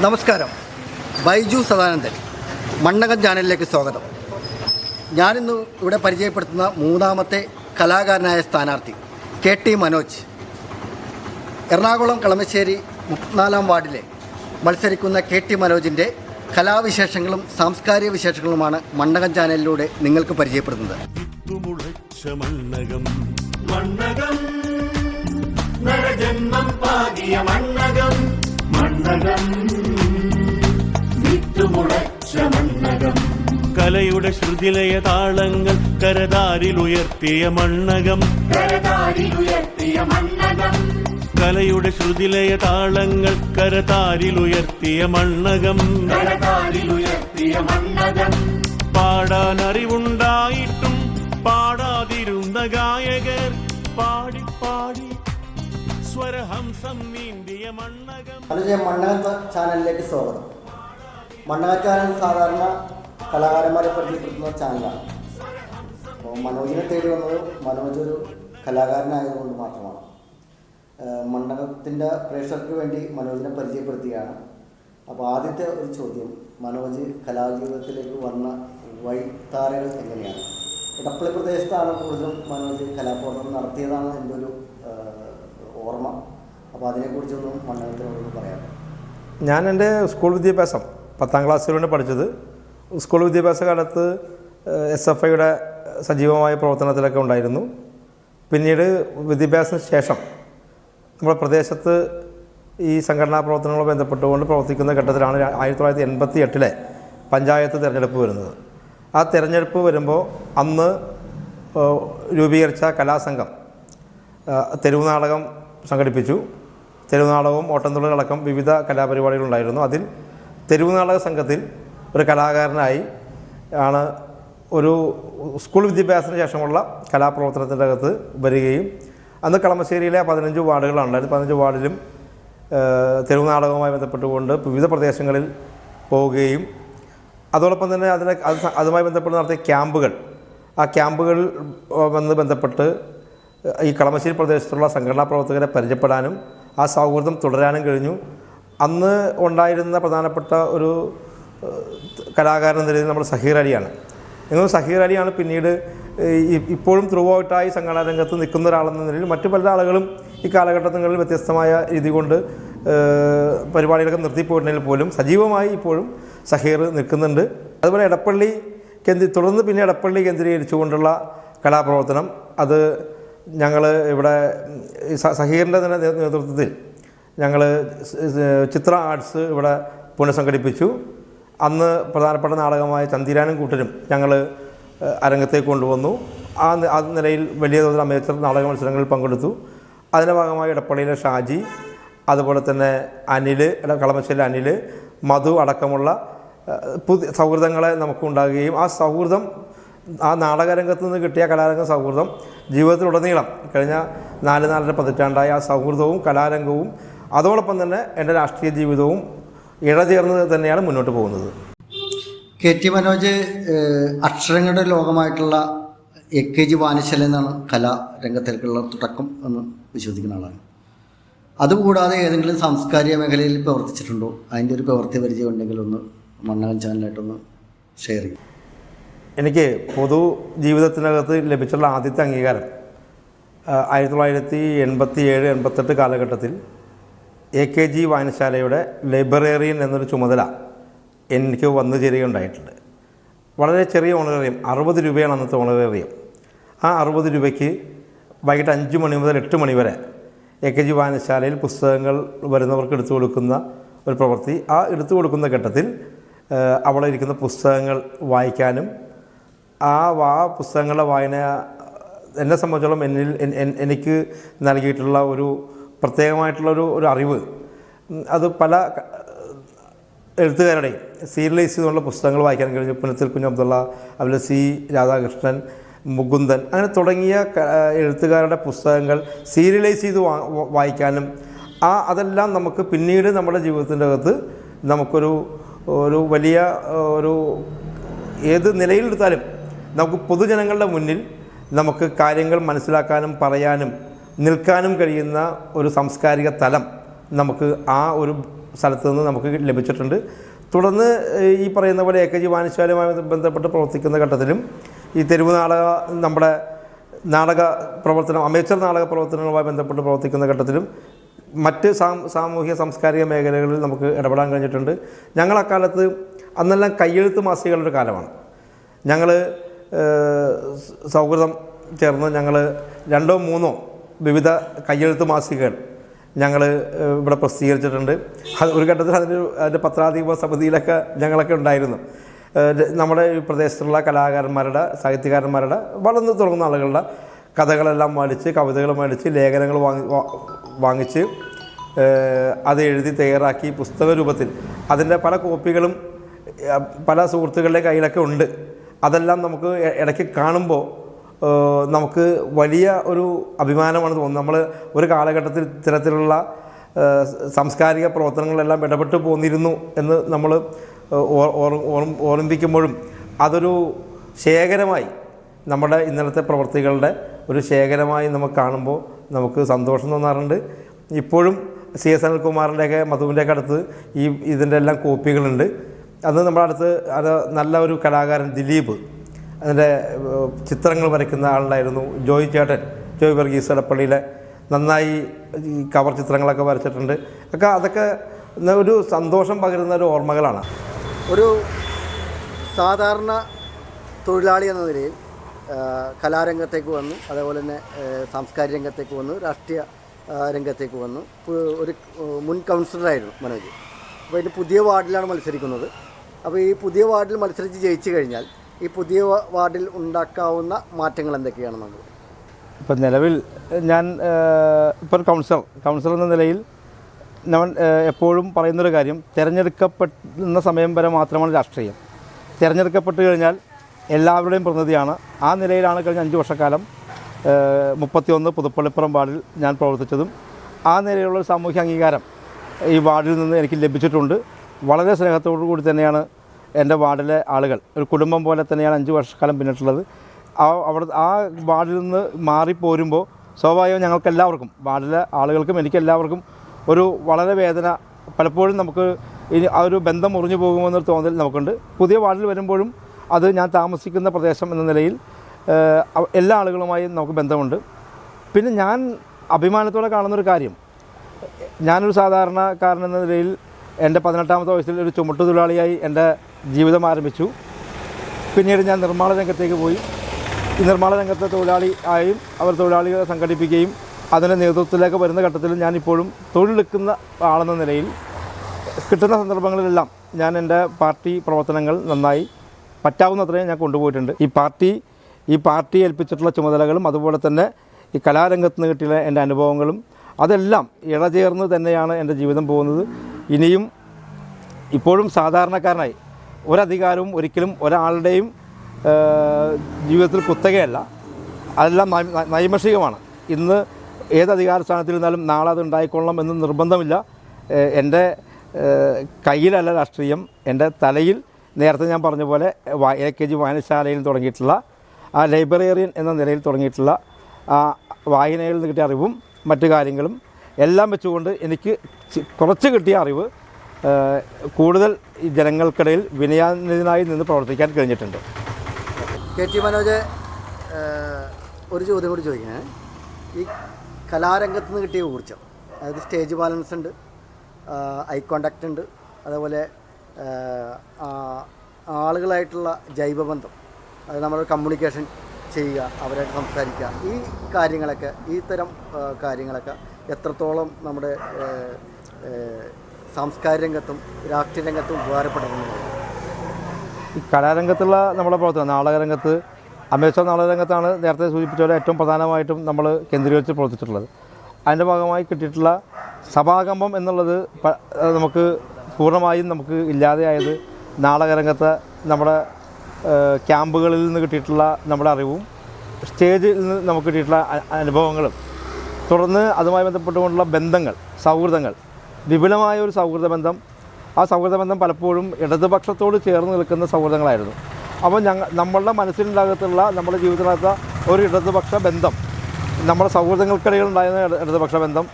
നമസ്കാരം. ബൈജു സദാനന്ദൻ. മണ്ണകൻ ചാനലിലേക്ക് സ്വാഗതം. ഞാനിന്ന് ഇവിടെ പരിചയപ്പെടുത്തുന്ന മൂന്നാമത്തെ കലാകാരനായ സ്ഥാനാർത്ഥി കെ ടി മനോജ്. എറണാകുളം കളമശ്ശേരി മുപ്പത്തിനാലാം വാർഡിലെ മത്സരിക്കുന്ന കെ ടി മനോജിന്റെ കലാവിശേഷങ്ങളും സാംസ്കാരിക വിശേഷങ്ങളുമാണ് മണ്ണകൻ ചാനലിലൂടെ നിങ്ങൾക്ക് പരിചയപ്പെടുന്നത്. മണ്ണകം. മണ്ണകം. നരജന്മം പാകിയ മണ്ണകം. മണ്ണകം. വിത്തുമുളച്ച മണ്ണകം. കലയുടെ ശ്രുതിലയ താളങ്ങൾ കരതാരിലുയർത്തിയ മണ്ണകം. കരതാരിലുയർത്തിയ മണ്ണകം. കലയുടെ ശ്രുതിലയ താളങ്ങൾ കരതാരിലുയർത്തിയ മണ്ണകം. കരതാരിലുയർത്തിയ മണ്ണകം. പാടാൻ അറിവുണ്ടായിട്ടും പാടാതിരുന്ന ഗായകർ പാടി പാടി സ്വരഹംസം നീന്തിയ മണ്ണകം. മണ്ണകം ചാനലിലേക്ക് സ്വാഗതം. മണ്ണകം ചാനൽ സാധാരണ കലാകാരന്മാരെ പരിചയപ്പെടുത്തുന്ന ചാനലാണ് അപ്പോൾ മനോജിനെ തേടി വന്നത് മനോജ് ഒരു കലാകാരനായതുകൊണ്ട് മാത്രമാണ്. മണ്ഡലത്തിന്റെ പ്രേക്ഷകർക്ക് വേണ്ടി മനോജിനെ പരിചയപ്പെടുത്തുകയാണ്. അപ്പോൾ ആദ്യത്തെ ഒരു ചോദ്യം മനോജ് കലാജീവിതത്തിലേക്ക് വന്ന വഴിത്താരകൾ എങ്ങനെയാണ്? ഇടപ്പള്ളി പ്രദേശത്താണ് കൂടുതലും മനോജ് കലാപ്രവർത്തനം നടത്തിയതാണ് എന്റെ ഒരു ഓർമ്മ. അപ്പോൾ അതിനെക്കുറിച്ചൊന്നും മണ്ഡലത്തിനോടൊന്ന് പറയാം ഞാൻ എന്റെ സ്കൂൾ വിദ്യാഭ്യാസം പത്താം ക്ലാസ്സിലാണ് പഠിച്ചത്. സ്കൂൾ വിദ്യാഭ്യാസ കാലത്ത് എസ് എഫ് ഐയുടെ സജീവമായ പ്രവർത്തനത്തിലൊക്കെ ഉണ്ടായിരുന്നു. പിന്നീട് വിദ്യാഭ്യാസത്തിന് ശേഷം നമ്മുടെ പ്രദേശത്ത് ഈ സംഘടനാ പ്രവർത്തനങ്ങളുമായി ബന്ധപ്പെട്ടുകൊണ്ട് പ്രവർത്തിക്കുന്ന ഘട്ടത്തിലാണ് ആയിരത്തി തൊള്ളായിരത്തി എൺപത്തി എട്ടിലെ പഞ്ചായത്ത് തിരഞ്ഞെടുപ്പ് വരുന്നത്. ആ തിരഞ്ഞെടുപ്പ് വരുമ്പോൾ അന്ന് രൂപീകരിച്ച കലാസംഘം തെരുവ് നാടകം സംഘടിപ്പിച്ചു. തെരുവ് നാടകവും ഓട്ടംതുള്ളലടക്കം വിവിധ കലാപരിപാടികളുണ്ടായിരുന്നു. അതിൽ തെരുവ് നാടക സംഘത്തിൽ ഒരു കലാകാരനായി ആണ് ഒരു സ്കൂൾ വിദ്യാഭ്യാസത്തിന് ശേഷമുള്ള കലാപ്രവർത്തനത്തിന്റെ അകത്ത് വരികയും അന്ന് കളമശ്ശേരിയിലെ പതിനഞ്ച് വാർഡുകളുണ്ടായിരുന്നു പതിനഞ്ച് വാർഡിലും തെരുവ് നാടകവുമായി ബന്ധപ്പെട്ടുകൊണ്ട് വിവിധ പ്രദേശങ്ങളിൽ പോവുകയും അതോടൊപ്പം തന്നെ അതിനെ അത് അതുമായി ബന്ധപ്പെട്ട് നടത്തിയ ക്യാമ്പുകൾ. ആ ക്യാമ്പുകൾ വന്ന് ബന്ധപ്പെട്ട് ഈ കളമശ്ശേരി പ്രദേശത്തുള്ള സംഘടനാ പ്രവർത്തകരെ പരിചയപ്പെടാനും ആ സൗഹൃദം തുടരാനും കഴിഞ്ഞു. അന്ന് ഉണ്ടായിരുന്ന പ്രധാനപ്പെട്ട ഒരു കലാകാരൻ എന്ന രീതിയിൽ നമ്മൾ സഹീർ അലിയാണ്. നിങ്ങൾ സഹീർ അലിയാണ് പിന്നീട് ഇപ്പോഴും ത്രൂ ഔട്ടായി സംഘടനാ രംഗത്ത് നിൽക്കുന്ന ഒരാളെന്ന നിലയിൽ മറ്റു പല ആളുകളും ഈ കാലഘട്ടങ്ങളിൽ വ്യത്യസ്തമായ രീതി കൊണ്ട് പരിപാടികളൊക്കെ നിർത്തിപ്പോയിട്ടുണ്ടെങ്കിൽ പോലും സജീവമായി ഇപ്പോഴും സഹീർ നിൽക്കുന്നുണ്ട്. അതുപോലെ എടപ്പള്ളി കേന്ദ്രീ തുടർന്ന് പിന്നെ എടപ്പള്ളി കേന്ദ്രീകരിച്ചുകൊണ്ടുള്ള കലാപ്രവർത്തനം അത് ഞങ്ങൾ ഇവിടെ സഹീറിന്റെ തന്നെ നേതൃത്വത്തിൽ ഞങ്ങൾ ചിത്ര ആർട്സ് ഇവിടെ പുനഃസംഘടിപ്പിച്ചു. അന്ന് പ്രധാനപ്പെട്ട നാടകമായ ചന്ദിരാനും കൂട്ടരും ഞങ്ങൾ അരങ്ങത്തേക്ക് കൊണ്ടുവന്നു. ആ ആ നിലയിൽ വലിയ തോതിൽ അമേച്ചർ നാടക മത്സരങ്ങളിൽ പങ്കെടുത്തു. അതിന്റെ ഭാഗമായി ഇടപ്പള്ളിയിലെ ഷാജി അതുപോലെ തന്നെ അനിൽ കളമശ്ശേരി അനിൽ മധു അടക്കമുള്ള പുതിയ സൗഹൃദങ്ങളെ നമുക്കുണ്ടാകുകയും ആ സൗഹൃദം ആ നാടകരംഗത്ത് നിന്ന് കിട്ടിയ കലാരംഗ സൗഹൃദം ജീവിതത്തിലുടനീളം. കഴിഞ്ഞ നാല് നാലര പതിറ്റാണ്ടായി ആ സൗഹൃദവും കലാരംഗവും അതോടൊപ്പം തന്നെ എന്റെ രാഷ്ട്രീയ ജീവിതവും ഇഴചേർന്ന് തന്നെയാണ് മുന്നോട്ട് പോകുന്നത്. കെ ടി മനോജ് അക്ഷരങ്ങളുടെ ലോകമായിട്ടുള്ള എ കെ ജി വാനശല എന്നാണ് കലാരംഗത്തിലേക്കുള്ള തുടക്കം എന്ന് വിശ്വസിക്കുന്ന ആളാണ്. അതുകൂടാതെ ഏതെങ്കിലും സാംസ്കാരിക മേഖലയിൽ പ്രവർത്തിച്ചിട്ടുണ്ടോ? അതിന്റെ ഒരു പ്രവൃത്തി പരിചയം ഉണ്ടെങ്കിൽ ഒന്ന് മണ്ണകൻ ചാനലായിട്ടൊന്ന് ഷെയർ ചെയ്യും. എനിക്ക് പൊതു ജീവിതത്തിനകത്ത് ലഭിച്ചുള്ള ആദ്യത്തെ അംഗീകാരം ആയിരത്തി തൊള്ളായിരത്തി എൺപത്തി ഏഴ് എൺപത്തെട്ട് കാലഘട്ടത്തിൽ എ കെ ജി വായനശാലയുടെ ലൈബ്രറിയൻ എന്നൊരു ചുമതല എനിക്ക് വന്നു ചേരുകയുണ്ടായിട്ടുണ്ട്. വളരെ ചെറിയ ഓണറേറിയം അറുപത് രൂപയാണ് അന്നത്തെ ഓണറേറിയം. ആ അറുപത് രൂപയ്ക്ക് വൈകിട്ട് അഞ്ച് മണി മുതൽ എട്ട് മണി വരെ എ കെ ജി വായനശാലയിൽ പുസ്തകങ്ങൾ വരുന്നവർക്ക് എടുത്തു കൊടുക്കുന്ന ഒരു പ്രവൃത്തി. ആ എടുത്തു കൊടുക്കുന്ന ഘട്ടത്തിൽ അവിടെ ഇരിക്കുന്ന പുസ്തകങ്ങൾ വായിക്കാനും ആ വാ പുസ്തകങ്ങളുടെ വായന എന്നെ സംബന്ധിച്ചോളം എന്നിൽ എനിക്ക് നൽകിയിട്ടുള്ള ഒരു പ്രത്യേകമായിട്ടുള്ള ഒരു അറിവ്. അത് പല എഴുത്തുകാരുടെയും സീരിയലൈസ് ചെയ്തുള്ള പുസ്തകങ്ങൾ വായിക്കാൻ കഴിഞ്ഞു. പുനത്തിൽ കുഞ്ഞു അബ്ദുള്ള അതുപോലെ സി രാധാകൃഷ്ണൻ മുകുന്ദൻ അങ്ങനെ തുടങ്ങിയ എഴുത്തുകാരുടെ പുസ്തകങ്ങൾ സീരിയലൈസ് ചെയ്ത് വായിക്കാനും ആ അതെല്ലാം നമുക്ക് പിന്നീട് നമ്മുടെ ജീവിതത്തിന്റെ അകത്ത് നമുക്കൊരു ഒരു വലിയ ഒരു ഏത് നിലയിലെടുത്താലും നമുക്ക് പൊതുജനങ്ങളുടെ മുന്നിൽ നമുക്ക് കാര്യങ്ങൾ മനസ്സിലാക്കാനും പറയാനും നിൽക്കാനും കഴിയുന്ന ഒരു സാംസ്കാരിക തലം നമുക്ക് ആ ഒരു സ്ഥലത്ത് നിന്ന് നമുക്ക് ലഭിച്ചിട്ടുണ്ട്. തുടർന്ന് ഈ പറയുന്ന പോലെ എ കെ ജി വായനശാലയുമായി ബന്ധപ്പെട്ട് പ്രവർത്തിക്കുന്ന ഘട്ടത്തിലും ഈ തെരുവ് നാടക നമ്മുടെ നാടക പ്രവർത്തനം അമേച്ചർ നാടക പ്രവർത്തനങ്ങളുമായി ബന്ധപ്പെട്ട് പ്രവർത്തിക്കുന്ന ഘട്ടത്തിലും മറ്റ് സാം- സാമൂഹ്യ സാംസ്കാരിക മേഖലകളിൽ നമുക്ക് ഇടപെടാൻ കഴിഞ്ഞിട്ടുണ്ട്. ഞങ്ങൾ അക്കാലത്ത് അന്നെല്ലാം കയ്യെഴുത്ത് മാസികകളുടെ കാലമാണ്. ഞങ്ങൾ സൗഹൃദം ചേർന്ന് ഞങ്ങൾ രണ്ടോ മൂന്നോ വിവിധ കയ്യെഴുത്ത് മാസികകൾ ഞങ്ങൾ ഇവിടെ പ്രസിദ്ധീകരിച്ചിട്ടുണ്ട്. ഒരു ഘട്ടത്തിൽ അതിന് അതിന്റെ പത്രാധിപ സമിതിയിലൊക്കെ ഞങ്ങളൊക്കെ ഉണ്ടായിരുന്നു. നമ്മുടെ ഈ പ്രദേശത്തുള്ള കലാകാരന്മാരുടെ സാഹിത്യകാരന്മാരുടെ വളർന്നു തുടങ്ങുന്ന ആളുകളുടെ കഥകളെല്ലാം മേടിച്ച് കവിതകൾ മേടിച്ച് ലേഖനങ്ങൾ വാങ്ങി വാങ്ങിച്ച് അത് എഴുതി തയ്യാറാക്കി പുസ്തക രൂപത്തിൽ. അതിന്റെ പല കോപ്പികളും പല സുഹൃത്തുക്കളുടെ കയ്യിലൊക്കെ ഉണ്ട്. അതെല്ലാം നമുക്ക് ഇടയ്ക്ക് കാണുമ്പോൾ നമുക്ക് വലിയ ഒരു അഭിമാനമാണ് തോന്നുന്നത്. നമ്മൾ ഒരു കാലഘട്ടത്തിൽ ഇത്തരത്തിലുള്ള സാംസ്കാരിക പ്രവർത്തനങ്ങളെല്ലാം ഇടപെട്ട് പോന്നിരുന്നു എന്ന് നമ്മൾ ഓർ- ഓർ- ഓർമ്മിപ്പിക്കുമ്പോഴും അതൊരു ശേഖരമായി നമ്മുടെ ഇന്നലത്തെ പ്രവർത്തികളുടെ ഒരു ശേഖരമായി നമുക്ക് കാണുമ്പോൾ നമുക്ക് സന്തോഷം തോന്നാറുണ്ട്. ഇപ്പോഴും സി എസ് അനിൽകുമാറിന്റെയൊക്കെ മധുവിന്റെയൊക്കെ അടുത്ത് ഈ ഇതിന്റെ എല്ലാം കോപ്പികളുണ്ട്. അത് നമ്മുടെ അടുത്ത് അത് നല്ല ഒരു കലാകാരൻ ദിലീപ് അതിന്റെ ചിത്രങ്ങൾ വരയ്ക്കുന്ന ആളുണ്ടായിരുന്നു. ജോയ് ചേട്ടൻ ജോയ് വർഗീസ് ഇടപ്പള്ളിയിലെ നന്നായി കവർ ചിത്രങ്ങളൊക്കെ വരച്ചിട്ടുണ്ട്. ഒക്കെ അതൊക്കെ ഒരു സന്തോഷം പകരുന്ന ഒരു ഓർമ്മകളാണ്. ഒരു സാധാരണ തൊഴിലാളി എന്ന നിലയിൽ കലാരംഗത്തേക്ക് വന്നു അതേപോലെ തന്നെ സാംസ്കാരിക രംഗത്തേക്ക് വന്നു രാഷ്ട്രീയ രംഗത്തേക്ക് വന്നു. ഒരു മുൻ കൗൺസിലറായിരുന്നു മനോജ്. അപ്പോൾ അതിന്റെ പുതിയ വാർഡിലാണ് മത്സരിക്കുന്നത്. അപ്പോൾ ഈ പുതിയ വാർഡിൽ മത്സരിച്ച് ജയിച്ചു കഴിഞ്ഞാൽ ഈ പുതിയ വാർഡിൽ ഉണ്ടാക്കാവുന്ന മാറ്റങ്ങൾ എന്തൊക്കെയാണെന്നുള്ളത് ഇപ്പം നിലവിൽ ഞാൻ ഇപ്പോൾ കൗൺസിലർ കൗൺസിലർ എന്ന നിലയിൽ ഏഹ്, എപ്പോഴും പറയുന്നൊരു കാര്യം തിരഞ്ഞെടുക്കപ്പെടുന്ന സമയം വരെ മാത്രമാണ് രാഷ്ട്രീയം. തിരഞ്ഞെടുക്കപ്പെട്ട് കഴിഞ്ഞാൽ എല്ലാവരുടെയും പ്രതിനിധിയാണ്. ആ നിലയിലാണ് കഴിഞ്ഞ അഞ്ച് വർഷക്കാലം മുപ്പത്തിയൊന്ന് പുതുപ്പള്ളിപ്പുറം വാർഡിൽ ഞാൻ പ്രവർത്തിച്ചതും. ആ നിലയിലുള്ള സാമൂഹ്യ അംഗീകാരം ഈ വാർഡിൽ നിന്ന് എനിക്ക് ലഭിച്ചിട്ടുണ്ട്. വളരെ സ്നേഹത്തോടു കൂടി തന്നെയാണ് എന്റെ വാർഡിലെ ആളുകൾ ഒരു കുടുംബം പോലെ തന്നെയാണ് അഞ്ച് വർഷക്കാലം പിന്നിട്ടുള്ളത്. ആ അവിടെ ആ വാർഡിൽ നിന്ന് മാറിപ്പോരുമ്പോൾ സ്വാഭാവികം ഞങ്ങൾക്ക് എല്ലാവർക്കും വാർഡിലെ ആളുകൾക്കും എനിക്കെല്ലാവർക്കും ഒരു വളരെ വേദന. പലപ്പോഴും നമുക്ക് ഇനി ആ ഒരു ബന്ധം മുറിഞ്ഞു പോകുമെന്നൊരു തോന്നൽ നമുക്കുണ്ട്. പുതിയ വാർഡിൽ വരുമ്പോഴും അത് ഞാൻ താമസിക്കുന്ന പ്രദേശം എന്ന നിലയിൽ എല്ലാ ആളുകളുമായും നമുക്ക് ബന്ധമുണ്ട്. പിന്നെ ഞാൻ അഭിമാനത്തോടെ കാണുന്നൊരു കാര്യം ഞാനൊരു സാധാരണക്കാരൻ എന്ന നിലയിൽ എന്റെ പതിനെട്ടാമത്തെ വയസ്സിൽ ഒരു ചുമട്ടു തൊഴിലാളിയായി എന്റെ ജീവിതം ആരംഭിച്ചു. പിന്നീട് ഞാൻ നിർമ്മാണ രംഗത്തേക്ക് പോയി. ഈ നിർമ്മാണ രംഗത്തെ തൊഴിലാളി ആയും അവർ തൊഴിലാളികളെ സംഘടിപ്പിക്കുകയും അതിന്റെ നേതൃത്വത്തിലേക്ക് വരുന്ന ഘട്ടത്തിൽ ഞാനിപ്പോഴും തൊഴിലെടുക്കുന്ന ആളെന്ന നിലയിൽ കിട്ടുന്ന സന്ദർഭങ്ങളിലെല്ലാം ഞാൻ എന്റെ പാർട്ടി പ്രവർത്തനങ്ങൾ നന്നായി പറ്റാവുന്നത്രയും ഞാൻ കൊണ്ടുപോയിട്ടുണ്ട്. ഈ പാർട്ടി ഈ പാർട്ടി ഏൽപ്പിച്ചിട്ടുള്ള ചുമതലകളും അതുപോലെ തന്നെ ഈ കലാരംഗത്ത് നിന്ന് കിട്ടിയ എന്റെ അനുഭവങ്ങളും അതെല്ലാം ഇഴചേർന്ന് തന്നെയാണ് എന്റെ ജീവിതം പോകുന്നത്. ഇനിയും ഇപ്പോഴും സാധാരണക്കാരനായി ഒരധികാരവും ഒരിക്കലും ഒരാളുടെയും ജീവിതത്തിൽ കുത്തകയല്ല. അതെല്ലാം നൈ- നൈ- ഇന്ന് ഏത് അധികാര സ്ഥാനത്തിരുന്നാലും നാളെ അത് ഉണ്ടായിക്കൊള്ളണം എന്ന് നിർബന്ധമില്ല. എന്റെ കയ്യിലല്ല രാഷ്ട്രീയം. എന്റെ തലയിൽ നേരത്തെ ഞാൻ പറഞ്ഞ പോലെ എ കെ ജി വായനശാലയിൽ തുടങ്ങിയിട്ടുള്ള ആ ലൈബ്രറിയൻ എന്ന നിലയിൽ തുടങ്ങിയിട്ടുള്ള ആ വായനയിൽ നിന്ന് കിട്ടിയ അറിവും മറ്റു കാര്യങ്ങളും എല്ലാം വെച്ചുകൊണ്ട് എനിക്ക് കുറച്ച് കിട്ടിയ അറിവ് കൂടുതൽ ജനങ്ങൾക്കിടയിൽ വിനയാനിതനായി നിന്ന് പ്രവർത്തിക്കാൻ കഴിഞ്ഞിട്ടുണ്ട്. കെ ടി മനോജ് ഒരു ചോദ്യം കൂടി ചോദിക്കണേ. ഈ കലാരംഗത്ത് നിന്ന് കിട്ടിയ ഊർജം അതായത് സ്റ്റേജ് ബാലൻസ് ഉണ്ട് ഐ കോണ്ടാക്റ്റ് ഉണ്ട് അതേപോലെ ആളുകളായിട്ടുള്ള ജൈവബന്ധം അത് നമ്മുടെ കമ്മ്യൂണിക്കേഷൻ ചെയ്യുക അവരായിട്ട് സംസാരിക്കുക. ഈ കാര്യങ്ങളൊക്കെ ഈ തരം ഏഹ്, കാര്യങ്ങളൊക്കെ എത്രത്തോളം നമ്മുടെ സാംസ്കാരിക രംഗത്തും രാഷ്ട്രീയ രംഗത്തും ഉപകാരപ്പെടുന്നുണ്ട്? ഈ കലാരംഗത്തുള്ള നമ്മുടെ പ്രവർത്തനം നാടകരംഗത്ത് അമേശ്വർ നാടകരംഗത്താണ് നേരത്തെ സൂചിപ്പിച്ച പോലെ ഏറ്റവും പ്രധാനമായിട്ടും നമ്മൾ കേന്ദ്രീകരിച്ച് പ്രവർത്തിച്ചിട്ടുള്ളത്. അതിന്റെ ഭാഗമായി കിട്ടിയിട്ടുള്ള സഭാകമ്പം എന്നുള്ളത് നമുക്ക് പൂർണമായും നമുക്ക് ഇല്ലാതെയായത് നാടകരംഗത്ത് നമ്മുടെ ക്യാമ്പുകളിൽ നിന്ന് കിട്ടിയിട്ടുള്ള നമ്മുടെ അറിവും സ്റ്റേജിൽ നിന്ന് നമുക്ക് കിട്ടിയിട്ടുള്ള അനുഭവങ്ങളും തുടർന്ന് അതുമായി ബന്ധപ്പെട്ടുകൊണ്ടുള്ള ബന്ധങ്ങൾ സൗഹൃദങ്ങൾ വിപുലമായ ഒരു സൗഹൃദ ബന്ധം. ആ സൗഹൃദ ബന്ധം പലപ്പോഴും ഇടതുപക്ഷത്തോട് ചേർന്ന് നിൽക്കുന്ന സൗഹൃദങ്ങളായിരുന്നു. അപ്പോൾ ഞങ്ങൾ നമ്മളുടെ മനസ്സിലുണ്ടാകത്തുള്ള നമ്മുടെ ജീവിതത്തിനകത്ത ഒരു ഇടതുപക്ഷ ബന്ധം നമ്മുടെ സൗഹൃദങ്ങൾക്കിടയിൽ ഉണ്ടായിരുന്ന ഇടതുപക്ഷ ബന്ധം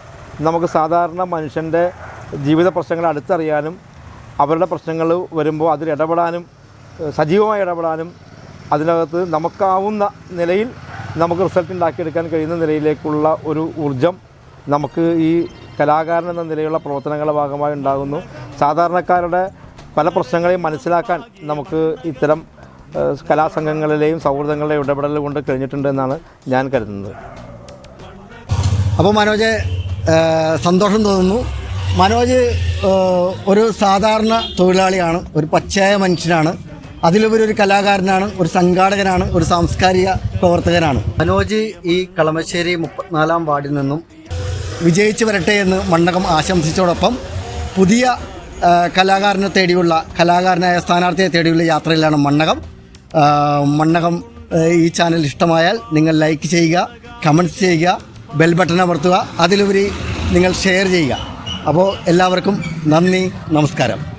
നമുക്ക് സാധാരണ മനുഷ്യന്റെ ജീവിത പ്രശ്നങ്ങൾ അടുത്തറിയാനും അവരുടെ പ്രശ്നങ്ങൾ വരുമ്പോൾ അതിൽ ഇടപെടാനും സജീവമായി ഇടപെടാനും അതിനകത്ത് നമുക്കാവുന്ന നിലയിൽ നമുക്ക് റിസൾട്ട് ഉണ്ടാക്കിയെടുക്കാൻ കഴിയുന്ന നിലയിലേക്കുള്ള ഒരു ഊർജം നമുക്ക് ഈ കലാകാരൻ എന്ന നിലയിലുള്ള പ്രവർത്തനങ്ങളുടെ ഭാഗമായി ഉണ്ടാകുന്നു. സാധാരണക്കാരുടെ പല പ്രശ്നങ്ങളെയും മനസ്സിലാക്കാൻ നമുക്ക് ഇത്തരം കലാസംഘങ്ങളിലെയും സൗഹൃദങ്ങളുടെയും ഇടപെടൽ കൊണ്ട് കഴിഞ്ഞിട്ടുണ്ട് എന്നാണ് ഞാൻ കരുതുന്നത്. അപ്പോൾ മനോജ് സന്തോഷം തോന്നുന്നു. മനോജ് ഒരു സാധാരണ തൊഴിലാളിയാണ് ഒരു പച്ചയായ മനുഷ്യനാണ്. അതിലുപരി ഒരു കലാകാരനാണ് ഒരു സംഘാടകനാണ് ഒരു സാംസ്കാരിക പ്രവർത്തകനാണ്. മനോജ് ഈ കളമശ്ശേരി മുപ്പത്തിനാലാം വാർഡിൽ നിന്നും വിജയിച്ചു വരട്ടെ എന്ന് മണ്ണകം ആശംസിച്ചതോടൊപ്പം പുതിയ കലാകാരനെ തേടിയുള്ള കലാകാരനായ സ്ഥാനാർത്ഥിയെ തേടിയുള്ള യാത്രയിലാണ് മണ്ണകം മണ്ണകം ഈ ചാനൽ ഇഷ്ടമായാൽ നിങ്ങൾ ലൈക്ക് ചെയ്യുക കമന്റ്സ് ചെയ്യുക ബെൽ ബട്ടൺ അമർത്തുക അതിലുപരി നിങ്ങൾ ഷെയർ ചെയ്യുക. അപ്പോൾ എല്ലാവർക്കും നന്ദി നമസ്കാരം.